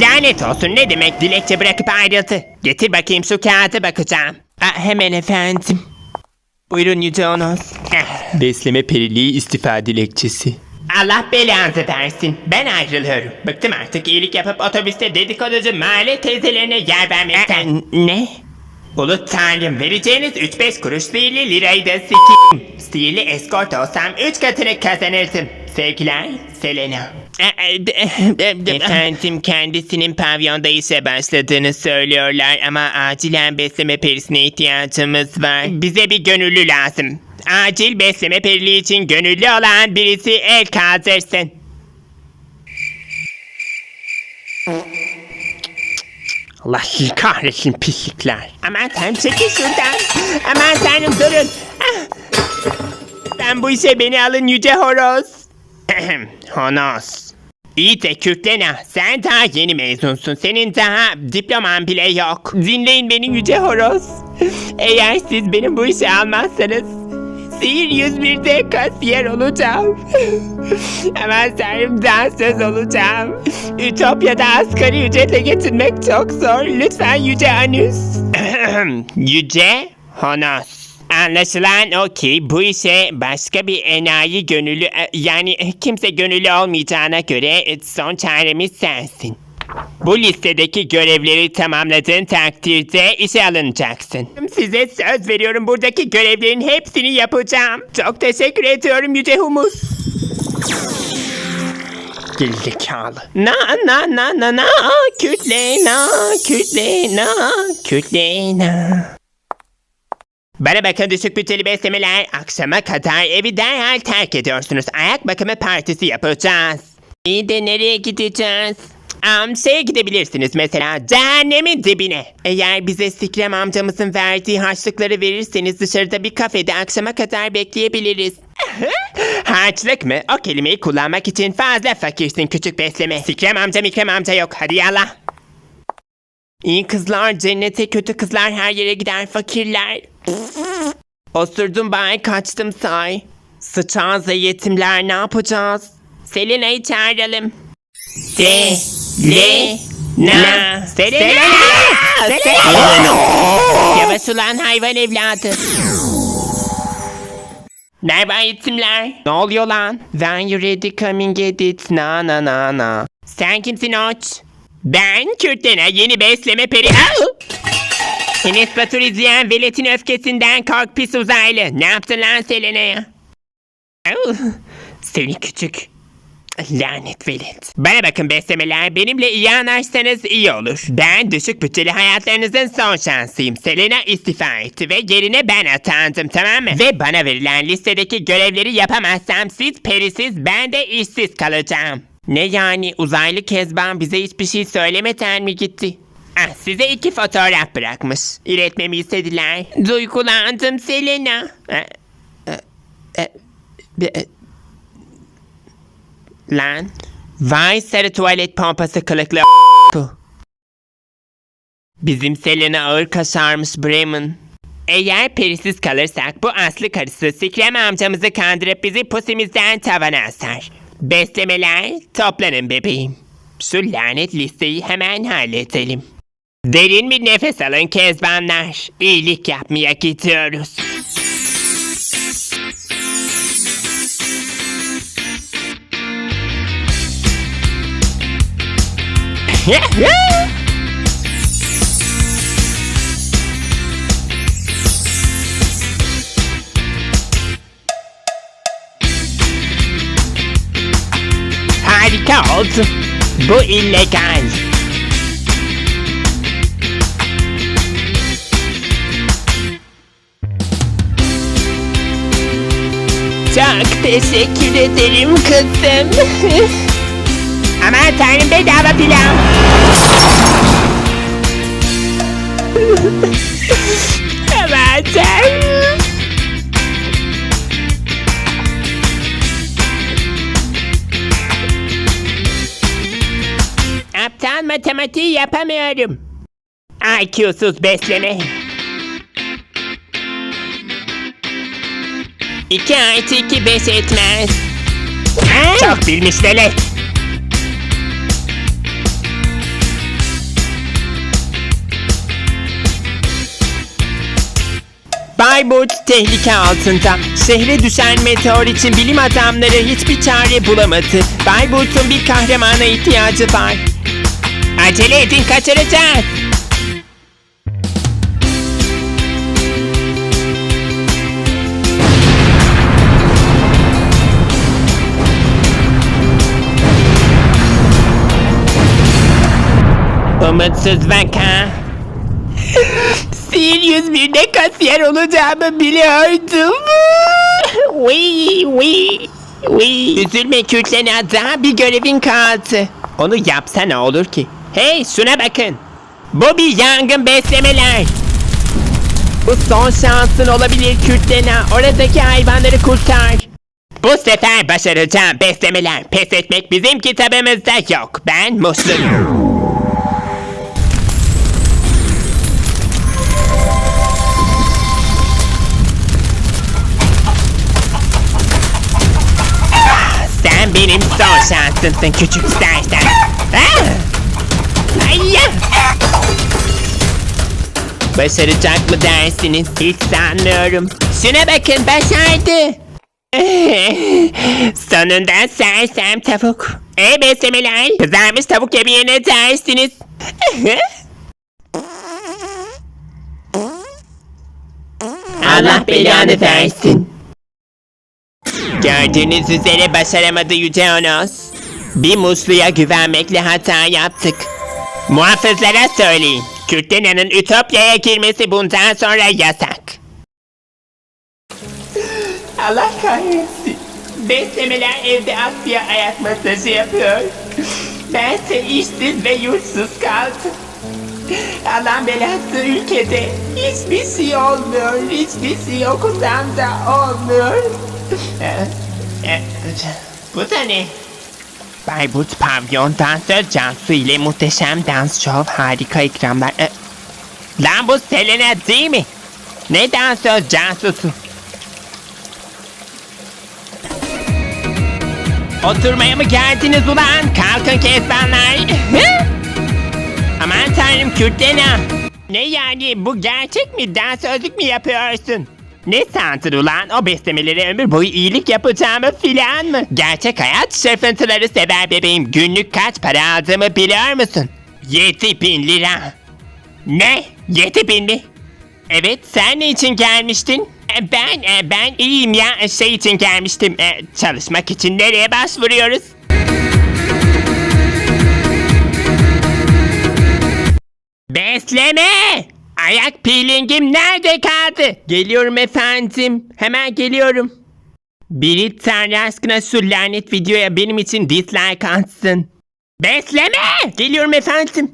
Lanet olsun ne demek dilekçe bırakıp ayrıldı. Getir bakayım şu kağıda bakacağım. Aa, hemen efendim. Buyurun Yüce Onos. Eh, Besleme periliği istifa dilekçesi. Allah belanızı versin. Ben ayrılıyorum. Bıktım artık iyilik yapıp otobüste dedikoducu mahalle teyzelerine yer vermekten. ne? Ulu tanrım vereceğiniz 3-5 kuruş sihirli lirayı da sikeyim. Sihirli eskort olsam 3 katını kazanırdım. Sevgiler Selena. Efendim kendisinin pavyonda işe başladığını söylüyorlar ama acilen besleme perisine ihtiyacımız var. Bize bir gönüllü lazım. Acil besleme periliği için gönüllü olan birisi el kaldırsın. Allah kahretsin pislikler. Aman tanrım çekil şuradan. Aman tanrım durun. Ah. Ben bu işe beni alın yüce horoz. Honos. İyi de Kürtlena sen daha yeni mezunsun. Senin daha diploman bile yok. Dinleyin beni yüce horoz. Eğer siz benim bu işe almazsanız Sihir 101'de kasiyer olacağım. Hemen tanrım dansöz olacağım. Ütopya'da asgari ücretle getirmek çok zor. Lütfen Yüce Anüs. yüce Honos. Anlaşılan o ki bu işe başka bir enayi gönüllü e, yani kimse gönüllü olmayacağına göre e, son çaremiz sensin. Bu listedeki görevleri tamamladığın takdirde işe alınacaksın. Size söz veriyorum buradaki görevlerin hepsini yapacağım. Çok teşekkür ediyorum Yüce Humus. Gerizekalı. Na na na na na kütle na kütle na kütle na. Bana bakın düşük bütçeli beslemeler. Akşama kadar evi derhal terk ediyorsunuz. Ayak bakımı partisi yapacağız. İyi de nereye gideceğiz? Şeye gidebilirsiniz mesela cehennemin dibine. Eğer bize Sikrem amcamızın verdiği harçlıkları verirseniz dışarıda bir kafede akşama kadar bekleyebiliriz. Harçlık mı? O kelimeyi kullanmak için fazla fakirsin küçük besleme. Sikrem amca mikrem amca yok hadi yallah. İyi kızlar cennete kötü kızlar her yere gider fakirler. Osurdum ben kaçtım say. Ve yetimler ne yapacağız? Selena'yı çağıralım. De, le, na, Selena! Selena! Yavaş ulan hayvan evladı. Merhaba yetimler. Ne oluyor lan? When you ready coming get it na na na na. Sen kimsin oç? Ben Kürtlene yeni besleme peri... Enes Batur izleyen veletin öfkesinden kork pis uzaylı. Ne yaptın lan Selena'ya? Seni küçük Lanet velet. Bana bakın beslemeler benimle iyi anlaşsanız iyi olur. Ben düşük bütçeli hayatlarınızın son şansıyım. Selena istifa etti ve yerine ben atandım tamam mı? Ve bana verilen listedeki görevleri yapamazsam siz perisiz ben de işsiz kalacağım. Ne yani uzaylı Kezban bize hiçbir şey söylemeden mi gitti? Ah, size iki fotoğraf bırakmış. İletmemi istediler. Duygulandım Selena. Eh, eh, eh, Lan. Vay sarı tuvalet pompası kılıklı bu. Bizim Selena ağır kaşarmış Bremen. Eğer perisiz kalırsak bu aslı karısı Sikrem amcamızı kandırıp bizi pusimizden tavana asar. Beslemeler toplanın bebeğim. Şu lanet listeyi hemen halledelim. Derin bir nefes alın kezbanlar. İyilik yapmaya gidiyoruz. Harika oldu. Bu illegal. Çok teşekkür ederim kızım. Aman tanrım bedava pilav. Aman tanrım. Aptal matematiği yapamıyorum. IQ'suz besleme. İki artı iki beş etmez. Çok bilmiş velet. Bayburt tehlike altında. Şehre düşen meteor için bilim adamları hiçbir çare bulamadı. Bayburt'un bir kahramana ihtiyacı var. Acele edin kaçıracağız. Umutsuz vaka. Sirius bir de kasiyer olacağımı biliyordum. Wee wee wee. Üzülme Kürtlen daha bir görevin kaldı. Onu yapsa ne olur ki? Hey şuna bakın. Bu bir yangın beslemeler. Bu son şansın olabilir Kürtlena. Oradaki hayvanları kurtar. Bu sefer başaracağım beslemeler. Pes etmek bizim kitabımızda yok. Ben mutluyum. Benim şansımsın küçük sersem. Ah! Ay ya! Başaracak mı dersiniz? Hiç sanmıyorum. Şuna bakın başardı. Sonunda sersem tavuk. E beslemeler. Kızarmış tavuk yemeğe ne dersiniz? Allah belanı versin. Gördüğünüz üzere başaramadı Yüce Onos. Bir musluya güvenmekle hata yaptık. Muhafızlara söyleyin. Kürtena'nın Ütopya'ya girmesi bundan sonra yasak. Allah kahretsin. Beslemeler evde Asya ayak masajı yapıyor. Bense işsiz ve yurtsuz kaldım. Allah belası ülkede hiçbir şey olmuyor. Hiçbir şey okusam da olmuyor. E, Bu da ne? Bayburt Pavyon dansöz Cansu ile muhteşem dans şov harika ikramlar. Ee, lan bu Selena değil mi? Ne dansöz Cansu'su? Oturmaya mı geldiniz ulan? Kalkın kezbanlar. Aman tanrım Kürtlena. Ne yani bu gerçek mi? Dansözlük mü yapıyorsun? Ne sandın ulan? O beslemelere ömür boyu iyilik yapacağımı filan mı? Gerçek hayat şırfıntıları sever bebeğim. Günlük kaç para aldığımı biliyor musun? 7 bin lira. Ne? 7 bin mi? Evet sen ne için gelmiştin? E, Ben e, ben iyiyim ya şey için gelmiştim. E, Çalışmak için nereye başvuruyoruz? Besleme! Ayak peelingim nerede kaldı? Geliyorum efendim. Hemen geliyorum. Biri Tanrı aşkına şu lanet videoya benim için dislike atsın. Besleme! Geliyorum efendim.